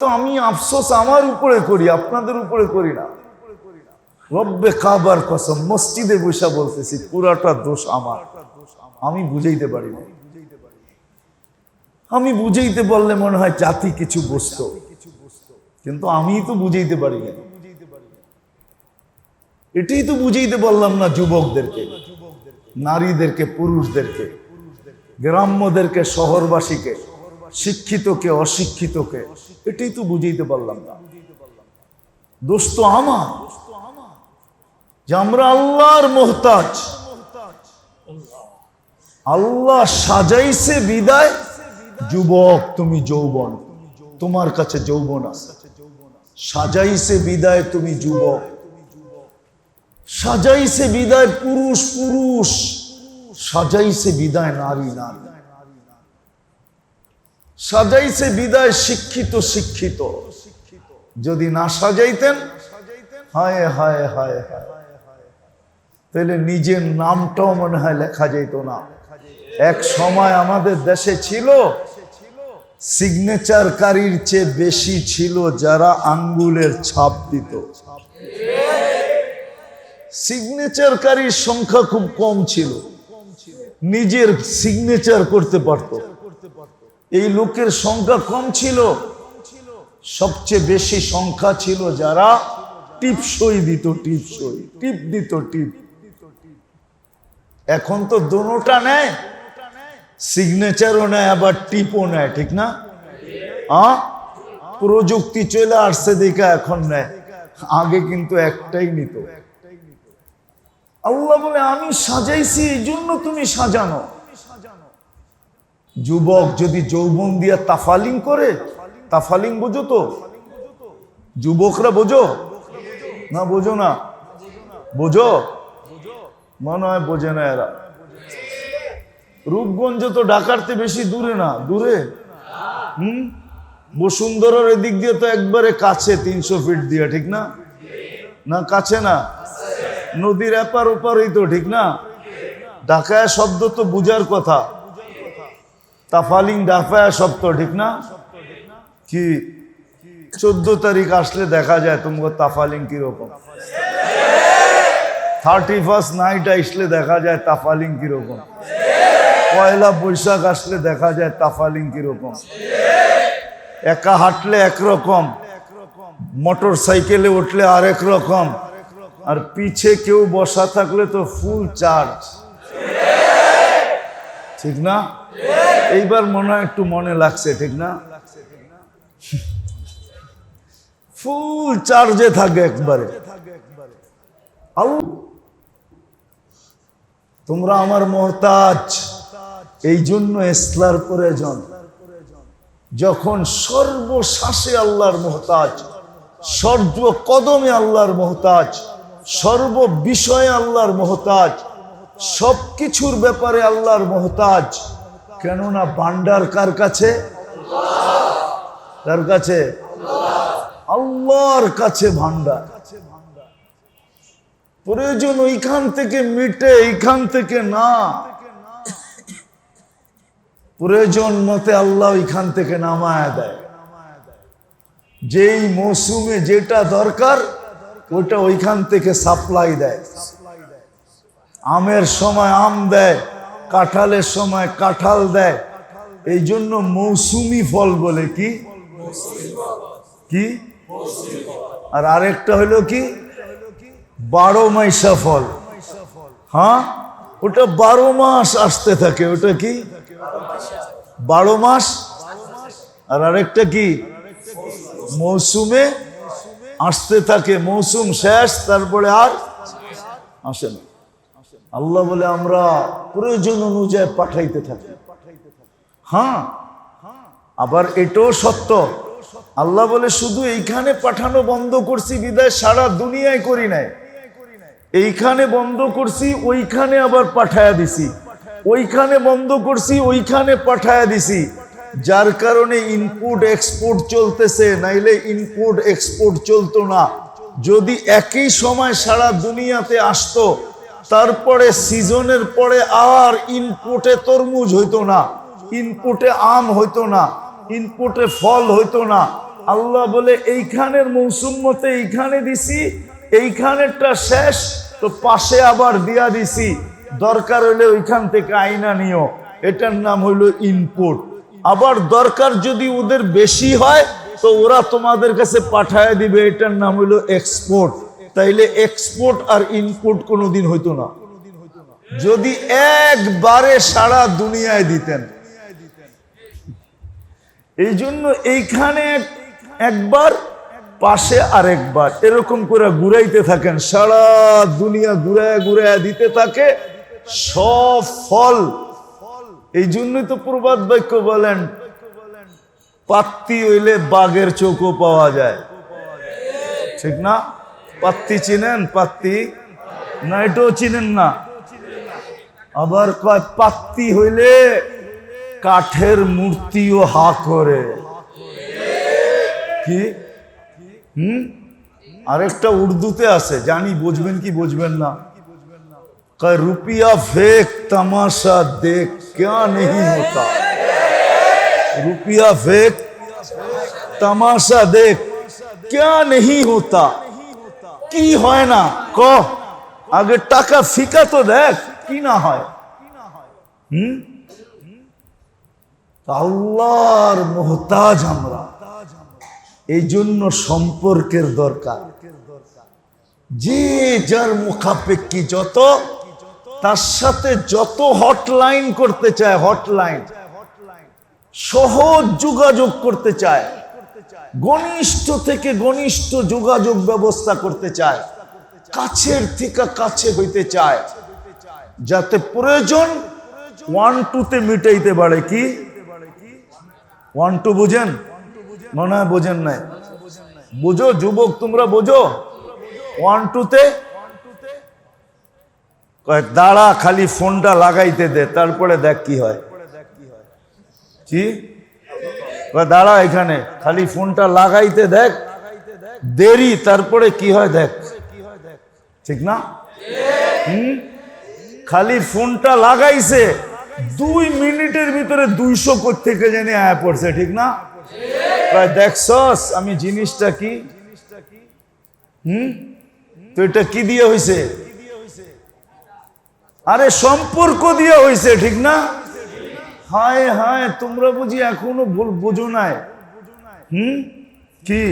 তো আমি আফসোস আমার উপরে করি, আপনাদের উপরে করি না। রব্বে কাবার কসম, মসজিদে বসে বলতেছি, পুরাটা দোষ আমার। আমি বুঝাইতে পারি না। আমি বুঝাইতে বললে মনে হয় জাতি কিছু বসত কিন্তু আমি তো বুঝাইতে পারি না। এটাই তো বুঝাইতে বললাম না যুবকদেরকে, নারীদেরকে, পুরুষদেরকে, গ্রাম্যদেরকে, শহরবাসীকে, শিক্ষিতকে, অশিক্ষিতকে। এটাই তো বুঝাইতে পারলাম না। দোষ তো আমার, যে আমরা আল্লাহর মোহতাজ। আল্লাহ সাজাইছে বিদায়। যুবক, তুমি যৌবন, তোমার কাছে যৌবন আছে। সাজাইছে বিদায়, তুমি যুবক। সাজাইছে বিদায় পুরুষ পুরুষ। সাজাইছে বিদায় নারী নারী। সাজাইছে বিদায় শিক্ষিত শিক্ষিত। যদি না সাজাইতেন, হায় হায় হায় হায়। তাহলে নিজের নামটাও মনে হয় লেখা যেত না। এক সময় আমাদের দেশে ছিল সিগনেচারকারীর চেয়ে বেশি ছিল যারা আঙ্গুলের ছাপ দিত। সিগনেচারকারীর সংখ্যা খুব কম ছিল। নিজের সিগনেচার করতে পারত। এই লোকের সংখ্যা কম ছিল। সবচেয়ে বেশি সংখ্যা ছিল যারা টিপসই দিত, টিপসই। টিপ দিত, টিপ। এখন তো দোনোটা নেয় সিগনেচারও নেয়, আবার টিপও নেয়, ঠিক না? আ? প্রযুক্তি চলে আসছে দেখা এখন নেয়। আগে কিন্তু একটাই নিত। আল্লাহ বলে, আমি সাজাইছি, এই জন্য তুমি সাজানো। যুবক যদি যৌবন দিয়া তাফালিং করে, তাফালিং বোঝো তো? যুবকরা বোঝো? না বোঝো না। বোঝো? মনে হয় বোঝে না এরা। রূপগঞ্জ তো ঢাকারতে বেশি দূরে না। দূরে? হুম? বসুন্ধরার এদিক দিয়ে তো একবারে কাছে, তিনশো ফিট দিয়ে, ঠিক না? না, কাছে না? নদীর এপার ওপারই তো, ঠিক না? ঢাকায় শব্দ তো বুঝার কথা। তাফালিং ডাফায়া শব্দ ঠিক না? কি? চোদ্দ তারিখ আসলে দেখা যায় তোমাকে তাফালিং কীরকম। থার্টি ফার্স্ট নাইট আসলে দেখা যায় তাফালিং কীরকম। পয়লা বৈশাখ আসলে দেখা যায় তাফালিং কীরকম। একা হাঁটলে একরকম, মোটর সাইকেলে উঠলে আরেক রকম, আর পিছে কেউ বসা থাকলে তো ফুল চার্জ ঠিক না? এইবার মনে হয় একটু মনে লাগছে, ঠিক না? ফুল চার্জে থাকে একবারে। তোমরা আমার মহতাজ, এই জন্য ইসলার প্রয়োজন। যখন সর্বশ্বাসে আল্লাহর মহতাজ সর্ব কদমে আল্লাহর মহতাজ সর্ব বিষয়ে আল্লাহর মহতাজ সব কিছুর ব্যাপারে আল্লাহর মহতাজ কেননা বান্ডার কার কাছে? কার কাছে? আল্লাহর কাছে ভান্ডার প্রয়োজন ওইখান থেকে মিটে, এইখান থেকে না। প্রয়োজন মতে আল্লাহ ওইখান থেকে নামায় দেয়। যেই মৌসুমে যেটা দরকার ওটা ওইখান থেকে সাপ্লাই দেয়। আমের সময় আম দেয়। কাঁঠালের সময় কাঁঠাল দেয়। এই জন্য মৌসুমি ফল বলে কি? কি? আর আরেকটা হলো কি? বারো মাইশা ফল। হ্যাঁ? ওটা বারো মাস আসতে থাকে। ওটা কি? বারো মাস? আর আরেকটা কি? মৌসুমে আসতে থাকে। মৌসুম শেষ, তারপরে আর আসে না। আল্লাহ বলে, আমরা প্রয়োজন অনুযায়ী পাঠাইতে থাকি। হ্যাঁ। আবার এটাও সত্য। আল্লাহ বলে, শুধু এইখানে পাঠানো বন্ধ করছি, বিদায় সারা দুনিয়ায় করি নাই। এইখানে বন্ধ করছি, ওইখানে আবার পাঠায়া দিছি। ওইখানে বন্ধ করছি, ওইখানে পাঠায়া দিছি। যার কারণে ইনপুট এক্সপোর্ট চলতেছে, নাইলে ইনপুট এক্সপোর্ট চলতো না। যদি একই সময় সারা দুনিয়াতে আসতো তারপরে সিজনের পরে আর ইনপুটে তরমুজ হইতো না, ইনপুটে আম হইতো না, ইনপুটে ফল হইতো না। আল্লাহ বলে, এইখানের মৌসুম মতে এইখানে দিছি, এইখানেরটা শেষ, তো পাশে আবার দিয়া দিছি। দরকার হলে ওইখান থেকে আইনা নিও। এটার নাম হইল ইনপুট। আবার দরকার যদি ওদের বেশি হয়, তো ওরা তোমাদের কাছে পাঠায় দিবে। এটার নাম হইল এক্সপোর্ট। তাইলে এক্সপোর্ট আর ইনপুট কোনোদিন হইতো না। যদি একবারে সারা দুনিয়ায় দিতেন। এই জন্য এইখানে এক- একবার, পাশে আরেকবার, এরকম করে ঘুরাইতে থাকেন। সারা দুনিয়া ঘুরায় ঘুরায় দিতে থাকে, সব ফল। এই জন্যই তো প্রবাদ বাক্য বলেন, পাত্তি হইলে বাঘের চোখও পাওয়া যায়। ঠিক না? পাত্তি চিনেন, পাত্তি? না এটাও চিনেন না। আবার কয়, পাত্তি হইলে কাঠের মূর্তিও হা করে। কি? হুম? আরেকটা উর্দুতে আছে, জানি, বুঝবেন কি বুঝবেন না। কয়, রুপিয়া ফেক তামাশা দেখ, ক্যা নেই হতা? রুপিয়া ফেক তামাশা দেখ, ক্যা নেই হতা? কি হয় না? ক আগে টাকা ফিকা তো দেখ, কি না হয়? হুম? আল্লাহর মোহতাজ আমরা। এই জন্য সম্পর্কের দরকার। যে যার মুখাপেক্ষি যত, তার সাথে যত হটলাইন করতে চায় হটলাইন সহজ যোগাযোগ করতে চায়। ঘনিষ্ঠ থেকে ঘনিষ্ঠ যোগাযোগ ব্যবস্থা করতে চায়। কাছের থেকে কাছে হইতে চায়। যাতে প্রয়োজন ওয়ান টুতে মিটাইতে পারে কি? ওয়ান টু বুঝেন? মনে হয় বোঝেন নাই। বুঝো, যুবক, তোমরা বোঝো? ওয়ান টুতে দাঁড়া, খালি ফোনটা লাগাইতে দে, তারপরে দেখ কি হয়। কি? দাঁড়া এখানে। খালি ফোনটা লাগাইতে দেখ। দেরি, তারপরে কি হয় দেখ। ঠিক না? খালি ফোনটা লাগাইছে, দুই মিনিটের ভিতরে দুইশো থেকে জেনে আয়া পড়ছে, ঠিক না? দেখছস আমি জিনিসটা কি? হুম? তো এটা কি দিয়ে হইছে? আরে সম্পর্ক দিয়ে হইছে, ঠিক না? হায় হায়, তোমরা বুঝি এখনও বোঝো নাই। হুম? কি?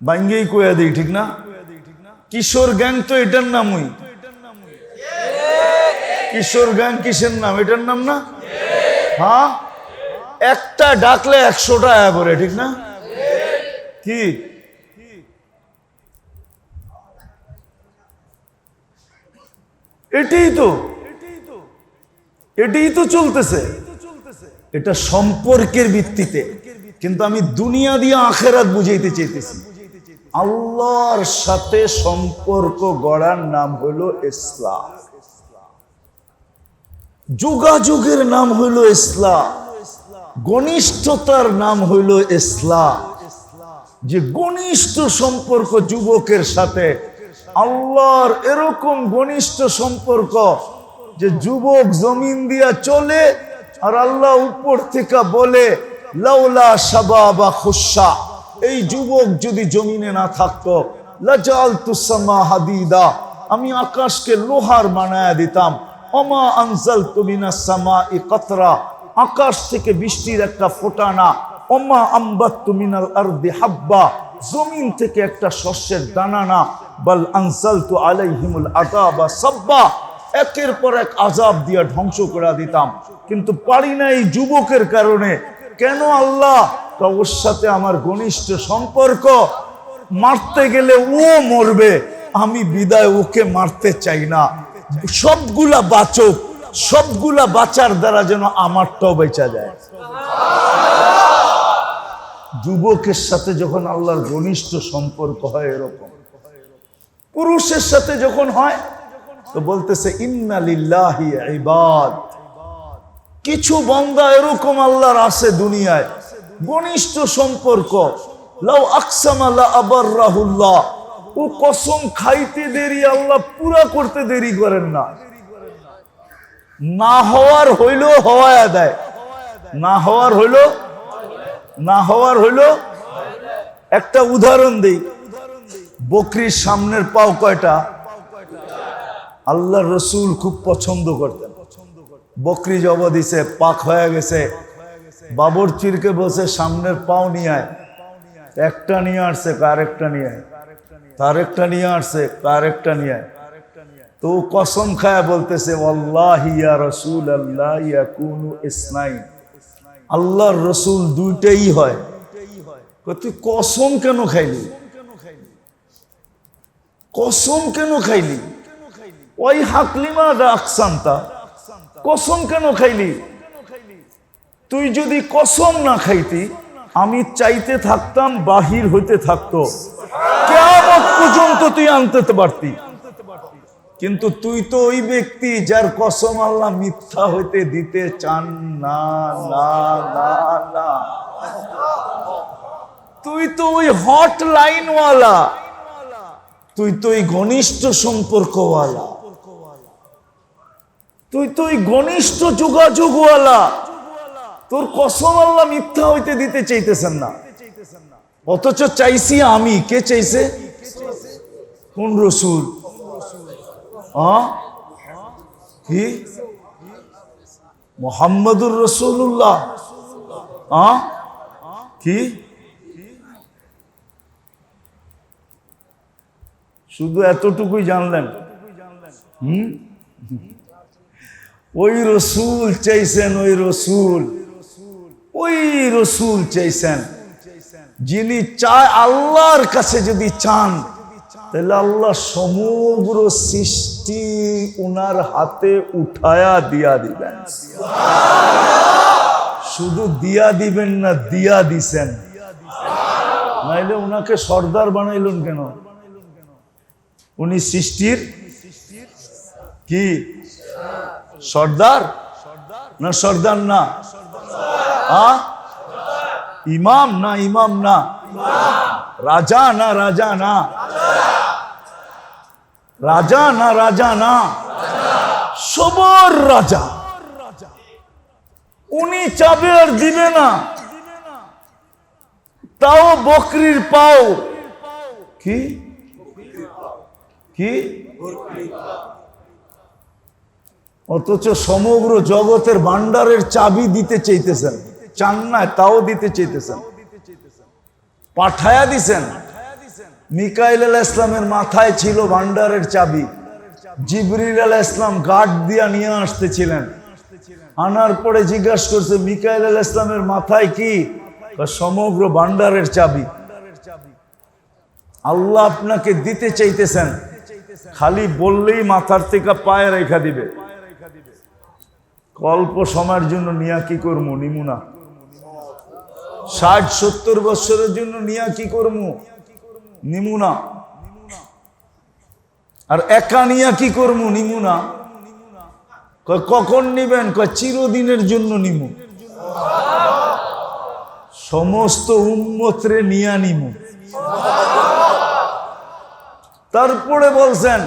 বাঙ্গেই কয়া দিই, ঠিক না? কিশোর গ্যাং তো এটার নামই। কিশোর গ্যাং কিসের নাম? এটার নাম না? হ্যাঁ একটা ডাকলে একশোটা আয়া করে ঠিক না? কি? এটাই তো। এটাই তো চলতেছে। এটা সম্পর্কের ভিত্তিতে। কিন্তু আমি দুনিয়া দিয়ে আখেরাত বুঝাইতে চাইতেছি। আল্লাহর সাথে সম্পর্ক গড়ার নাম হলো ইসলাম। যোগাযোগের নাম হইল ইসলাম। ঘনিষ্ঠতার নাম হইল ইসলাম। যে ঘনিষ্ঠ সম্পর্ক যুবকের সাথে, আল্লাহর এরকম ঘনিষ্ঠ সম্পর্ক যে যুবক জমিন দিয়া চলে, আর আল্লাহ উপর থেকে বলে, লাউলা সাবাবা খুশা। এই যুবক যদি জমিনে না থাকতো লাজাল তুসামা হাদিদা। আমি আকাশকে লোহার বানায়া দিতাম। অমা আনজাল তুমিনা সামা ই কতরা। আকাশ থেকে বৃষ্টির একটা ফোটানা। অমা আম্বাত তুমিনাল আরদি হাব্বা। জমিন থেকে একটা শস্যের দানা না বল আনসাল তু আলাইহিমুল আদাবা সাব্বা। একের পর এক আজাব দিয়া ধ্বংস করে দিতাম। কিন্তু পারি না এই যুবকের কারণে। কেন আল্লাহ? ওর সাথে আমার ঘনিষ্ঠ সম্পর্ক। মারতে গেলে ও মরবে। আমি বিদায় ওকে মারতে চাই না। সবগুলা বাচক। সবগুলা বাঁচার দ্বারা যেন আমারটাও বেঁচা যায়। যুবকের সাথে যখন আল্লাহর ঘনিষ্ঠ সম্পর্ক হয় এরকম। পুরুষের সাথে যখন হয় তো বলতেছে ইন্নালিল্লাহি ইবাদ। কিছু বন্দা এরকম আল্লাহর আছে দুনিয়ায়। ঘনিষ্ঠ সম্পর্ক। লাউ ও কসম খাইতে দেরি, আল্লাহ পুরা করতে দেরি করেন না। না হওয়ার হইলেও হওয়ায় দেয়। না হওয়ার হইল না হওয়ার হইল একটা উদাহরণ দেই। বকরির সামনের পাও কয়টা? আল্লাহ রসুল খুব পছন্দ করতেন। বকরি জব দিছে, পাক হয়ে গেছে। বাবর চিরকে বসে সামনের পাও নিয়ে একটা নিয়ে আসছে কার একটা নিয়ে তার একটা নিয়ে আসছে কার একটা নিয়ে তো কসম খায় বলতেছে আল্লাহ ইয়া রসুল আল্লাহ ইয়া কুনু ইসনাইন। আল্লাহর রসুল দুইটাই হয়। তুই কসম কেন খাইলি? কসম কেন খাইলি? ওই হাকলিমা রাকসান্তা কসম কেন খাইলি? তুই যদি কসম না খাইতি, আমি চাইতে থাকতাম, বাহির হইতে থাকতো। কেমন পর্যন্ত তুই আনতে পারতি। কিন্তু তুই তো ওই ব্যক্তি যার কসম আল্লাহ মিথ্যা হইতে দিতে চান না না না না। তুই তো ওই হট লাইনওয়ালা তুই তো ওই ঘনিষ্ঠ সম্পর্কওয়ালা। তুই তো ওই ঘনিষ্ঠ যোগাযোগওয়ালা। তোর কসম আল্লাহ মিথ্যা হইতে দিতে চাইতেছেন না। অথচ চাইছি আমি। কে চাইছে? কোন রসুল? কি? মোহাম্মদুর রসুল্লাহ কি? শুধু এতটুকুই জানলেন। হুম? ওই রসুল চাইছেন, ওই রসুল। ওই রসুল চাইছেন। যিনি চায় আল্লাহর কাছে যদি চান, তাহলে আল্লাহ সমগ্র সৃষ্টি উনার হাতে উঠায়া দিয়া দিবেন। শুধু দিয়া দিবেন না, দিয়া দিছেন। নাইলে উনাকে সর্দার বানাইলেন কেন? উনি সৃষ্টির কি? সর্দার? না সর্দার না? ইমাম না ইমাম না? রাজা না রাজা না? রাজা না রাজা না? সবার রাজা। উনি চাবে আর দিবে না। তাও বকরির পাও। কি? কি? অথচ সমগ্র জগতের ভান্ডারের চাবি দিতে চাইতেছেন চান না তাও দিতে চাইতেছেন। পাঠায়া দিছেন। মিকাইল আল ইসলামের মাথায় ছিল ভান্ডারের চাবি। জিবরিল আল ইসলাম গার্ড দিয়া নিয়ে আসতেছিলেন। আনার পরে জিজ্ঞাসা করছে, মিকাইল আল ইসলামের মাথায় কি? সমগ্র ভান্ডারের চাবি। আল্লাহ আপনাকে দিতে চাইতেছেন। খালি বললেই মাথার থেকে পায়ে রেখা দিবে। অল্প সময়ের জন্য নিয়া কি করব নিমুনা ষাট, সত্তর বছরের জন্য নিয়া কি করব নিমুনা আর একা নিয়া কি করব নিমুনা কখন নিবেন? চিরদিনের জন্য নিমু। সমস্ত উন্মত্রে নিয়া নিমু। তারপরে বলছেন,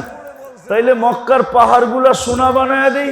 তাইলে মক্কার পাহাড়গুলা সোনা বানায় দিই।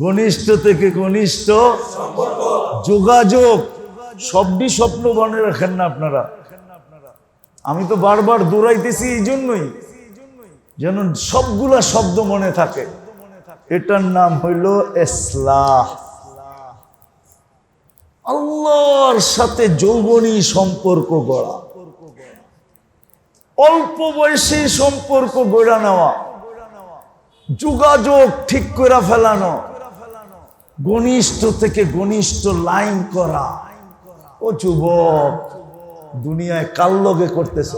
ঘনিষ্ঠ থেকে ঘনিষ্ঠ যোগাযোগ। সবটি স্বপ্ন মনে রাখেন না আপনারা। আমি তো বারবার দৌড়াইতেছি এই জন্যই। যেন সবগুলা শব্দ মনে থাকে। এটার নাম হইল এসলাহ। আল্লাহর সাথে যৌবনী সম্পর্ক গড়া। অল্প বয়সী সম্পর্ক গড়া নেওয়া। যোগাযোগ ঠিক করে ফেলানো। ঘনিষ্ঠ থেকে ঘনিষ্ঠ লাইন করা। ও যুবক, দুনিয়ায় কাল লগে করতেছ?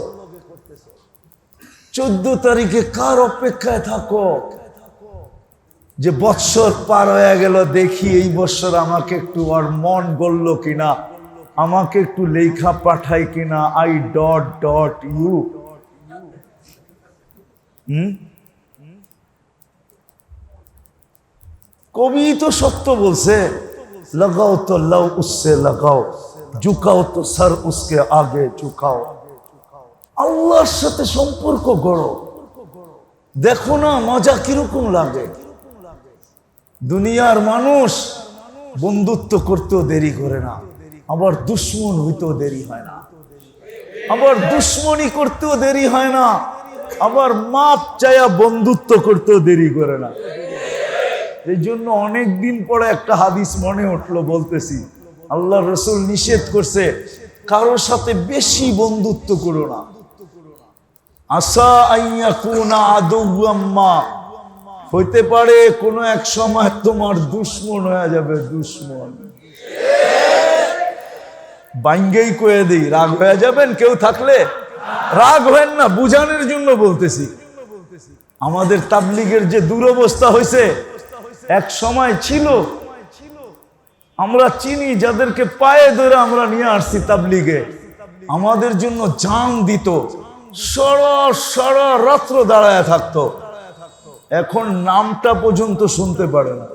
চোদ্দ তারিখে কার অপেক্ষায় থাকো? যে বৎসর পার হয়ে গেল, দেখি এই বৎসর আমাকে একটু আর মন গড়ল কিনা, আমাকে একটু লেখা পাঠাই কিনা আই ডট ডট ইউ হুম? কবি তো সত্য বলছে, লাগাও তো লাও উসসে লাগাও, ঝুকাও তো সর উসকে আগে ঝুকাও। আল্লাহর সাথে সম্পর্ক গড়ো। দেখো না মজা কীরকম লাগে। দুনিয়ার মানুষ বন্ধুত্ব করতেও দেরি করে না, আবার দুশ্মন হইতেও দেরি হয় না। আবার দুশ্মনী করতেও দেরি হয় না, আবার মাপ চায়া বন্ধুত্ব করতেও দেরি করে না। এই জন্য অনেকদিন পরে একটা হাদিস মনে উঠল, বলতেছি আল্লাহ রসুল নিষেধ করছে, কারোর সাথে বেশি বন্ধুত্ব করো না। আশা আইয়া কুনা আদৌম্মা হইতে পারে কোনো এক সময় তোমার দুশ্মন হয়ে যাবে, দুশ্মন। বাইঙ্গেই কয়ে দিই, রাগ হয়ে যাবেন কেউ থাকলে? রাগ হেন না, বুঝানোর জন্য বলতেছি। আমাদের তাবলিগের যে দুরবস্থা হয়েছে এক সময় ছিল, আমরা চিনি যাদেরকে পায়ে ধরে আমরা নিয়ে আসছি তাবলিগে। আমাদের জন্য জান দিত, সারা সারা রাত্র দাঁড়ায় থাকতো। এখন নামটা পর্যন্ত শুনতে পারে না।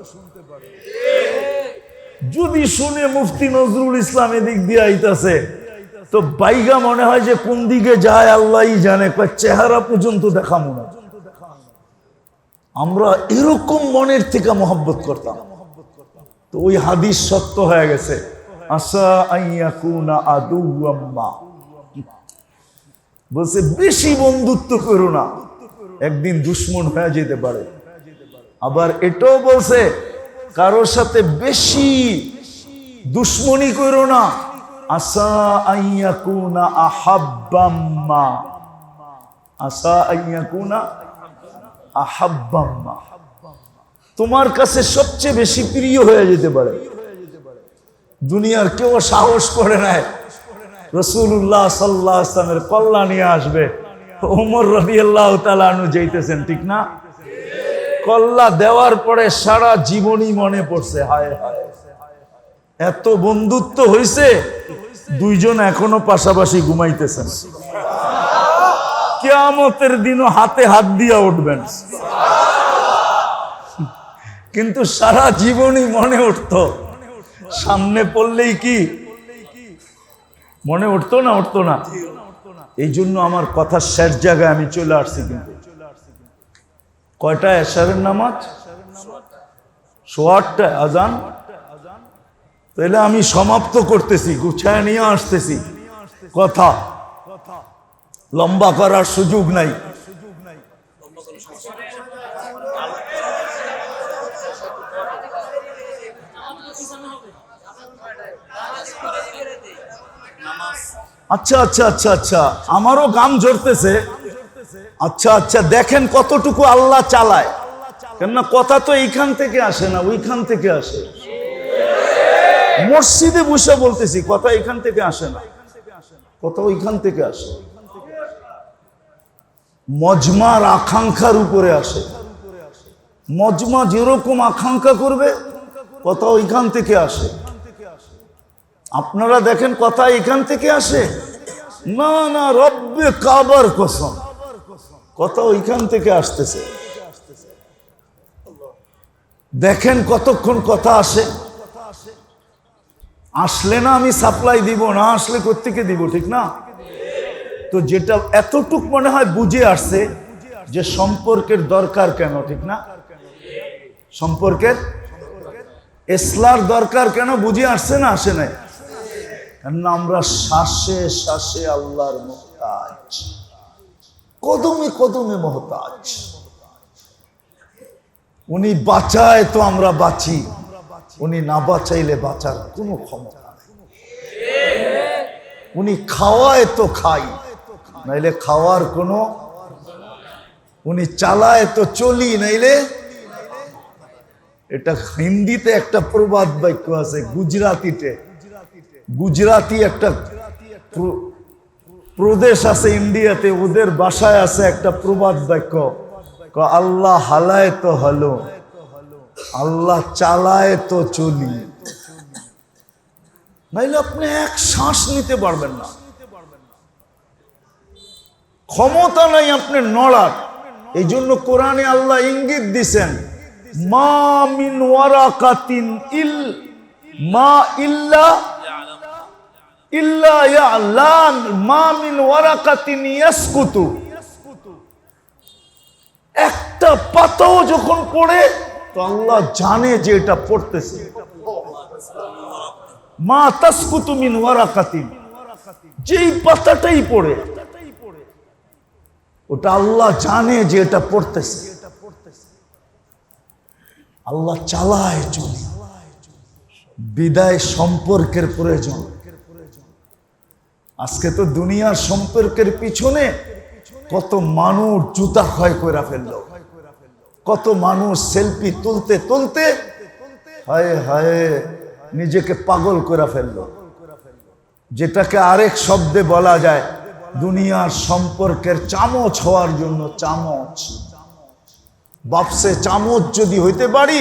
যদি শুনে মুফতি নজরুল ইসলাম এদিক দিয়ে আইতাছে, তো বাইগা মনে হয় যে কোন দিকে যায় আল্লাহ জানে চেহারা পর্যন্ত দেখা মনে হয়। আমরা এরকম মনের থেকে মহব্বত করতাম। তো ওই হাদিস সত্য হয়ে গেছে। আশা বলছে, বেশি বন্ধুত্ব করো না। একদিন দুশ্মন হয়ে যেতে পারে। আবার এটাও বলছে, কারোর সাথে বেশি দুশ্মনী করো না। আশা আইয়া কুনা আহাব্বাম্মা। আশা আইয়া কুনা আহাব্বাম্মা। তোমার কাছে সবচেয়ে বেশি প্রিয় হয়ে যেতে পারে। দুনিয়ার কেউ সাহস করে নাই। রসুল্লাহ সাল্লাহ আসলামের কল্লা নিয়ে আসবে। ওমর রবি আল্লাহ তালু যাইতেছেন, ঠিক না? কল্লা দেওয়ার পরে সারা জীবনই মনে পড়ছে, হায় হায়। এত বন্ধুত্ব হইছে, দুইজন এখনও পাশাপাশি ঘুমাইতেছেন। কেয়ামতের দিনও হাতে হাত দিয়া উঠবেন। কিন্তু সারা জীবনই মনে উঠতো। সামনে পড়লেই কি? মনে উঠতো না উঠতো না? এই জন্য আমার কথা শেষ জায়গায় আমি চলে আসছি কিন্তু। কয়টা এশারের নামাজ? সোয়াটটা আজান? তাহলে আমি সমাপ্ত করতেছি, গুছায় নিয়ে আসতেছি। কথা। লম্বা করার সুযোগ নাই। আচ্ছা আচ্ছা আচ্ছা আচ্ছা। আমারও গাম ঝরতেছে। আচ্ছা আচ্ছা দেখেন কতটুকু আল্লাহ চালায়। কেননা কথা তো এইখান থেকে আসে না, ওইখান থেকে আসে। মসজিদে বসে বলতেছি, কথা এখান থেকে আসে না। কথা ওইখান থেকে আসে। মজমার আকাঙ্ক্ষার উপরে আসে। মজমা যেরকম আকাঙ্ক্ষা করবে, কথা ওইখান থেকে আসে। আপনারা দেখেন কথা এখান থেকে আসে? না না, রব্বে কাবার কসম। কথা ওইখান থেকে আসতেছে। দেখেন কতক্ষণ কথা আসে? আসলে না আমি সাপ্লাই দিব, না আসলে কোথেকে দিব, ঠিক না? তো যেটা এতটুক মনে হয় বুঝে আসছে যে সম্পর্কের দরকার কেন, ঠিক না? সম্পর্কের এসলার দরকার কেন বুঝে আসছে না, আসে নাই? কেননা আমরা শ্বাসে শ্বাসে আল্লাহর মহতাজ। কদমে কদমে মহতাজ। উনি বাঁচায় তো আমরা বাঁচি, উনি না বাঁচাইলে বাঁচার কোনো ক্ষমতা নেই। উনি খাওয়ায় তো খাই। নাইলে খাওয়ার কোনো, উনি চালায় তো চলি, নাইলে এটা হিন্দিতে একটা প্রবাদ বাক্য আছে, গুজরাতিতে। গুজরাতি একটা প্রদেশ আছে ইন্ডিয়াতে, ওদের বাসায় আছে একটা প্রবাদ বাক্য। আল্লাহ হালায় তো হলো, আল্লাহ চালায় তো চলি। নাইলে আপনি এক শ্বাস নিতে পারবেন না। ক্ষমতা নাই আপনি নড়ার। এই জন্য কোরআনে আল্লাহ ইঙ্গিত দিছেন, মা মিন ওয়ারাকাতিন ইল, মা ইল্লা ইল্লা ইয়ালাম মা মিন ওয়ারাকাতিন ইয়াসকুতু। একটা পাতাও যখন পড়ে, তো আল্লাহ জানে যে এটা পড়তেছে। মা তাসকুতু মিন ওয়ারাকাতিন। যেই পাতাটাই পড়ে ওটা আল্লাহ জানে যে এটা পড়তেছে। আল্লাহ চালায় চলে। বিদায় সম্পর্কের প্রয়োজন। আজকে তো দুনিয়ার সম্পর্কের পিছনে কত মানুষ জুতা ক্ষয় করে ফেলল। কত মানুষ সেলফি তুলতে তুলতে হায় হায় নিজেকে পাগল করে ফেলল। যেটাকে আরেক শব্দে বলা যায় দুনিয়ার সম্পর্কের চামচ হওয়ার জন্য চামচ। বাপসে চামচ যদি হইতে পারি